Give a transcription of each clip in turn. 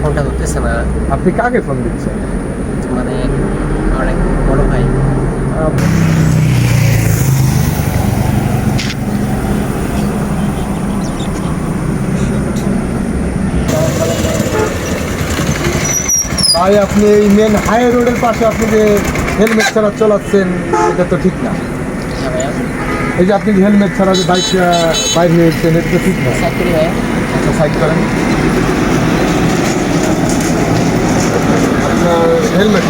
ফোনটা ধরতেছে না। আপনি কাকে ফোন দিচ্ছেন? মানে আমার এক বড় ভাই। ভাই আপনি এই মেন হাই রোডের পাশে আপনি যে হেলমেট ছাড়া চলাচ্ছেন এটা তো ঠিক না। হ্যাঁ এই যে আপনি হেলমেট ছাড়া যে বাইক বাইর হয়েছেন এটা তো ঠিক না। সাইড আচ্ছা করেন হেলমেট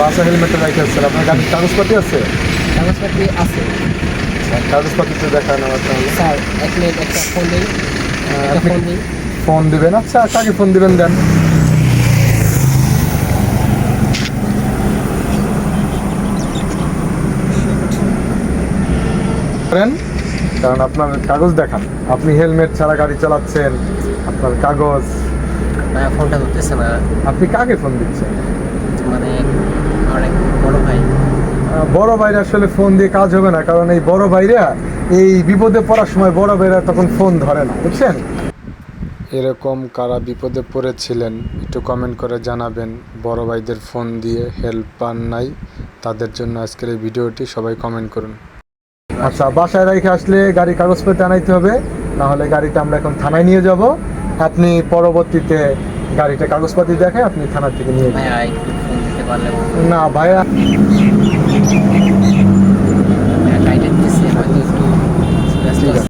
বাসা হেলমেটটা রেখে আসছেন। আপনার গাড়ির কাগজপাতি আছে? কাগজপত্র আছে। কাগজপাতি তো দেখান আমার তাহলে। স্যার এক মিনিট একটা ফোন দিই ফোন দিই ফোন দিবেন? আচ্ছা কাকে ফোন দিবেন দেন। করেন। কারণ আপনার কাগজ দেখান। আপনি হেলমেট ছাড়া গাড়ি চালাচ্ছেন আপনার কাগজ। ফোনটা ধরতেছে না। আপনি কাকে ফোন দিচ্ছেন? মানে বড় ভাই। বড় ভাইরা আসলে ফোন দিয়ে কাজ হবে না কারণ এই বড় ভাইরা এই বিপদে পড়ার সময় বড় ভাইরা তখন ফোন ধরে না বুঝছেন? এরকম কারা বিপদে পড়েছিলেন একটু কমেন্ট করে জানাবেন। বড় ভাইদের ফোন দিয়ে হেল্প পান নাই তাদের জন্য আজকের এই ভিডিওটি সবাই কমেন্ট করুন। আচ্ছা বাসায় রেখে আসলে গাড়ি কাগজপত্র আনাইতে হবে নাহলে গাড়িটা আমরা এখন থানায় নিয়ে যাব। আপনি পরবর্তীতে গাড়িটা কাগজপাতি দেখে আপনি থানার থেকে নিয়ে যাবেন না ভাইয়া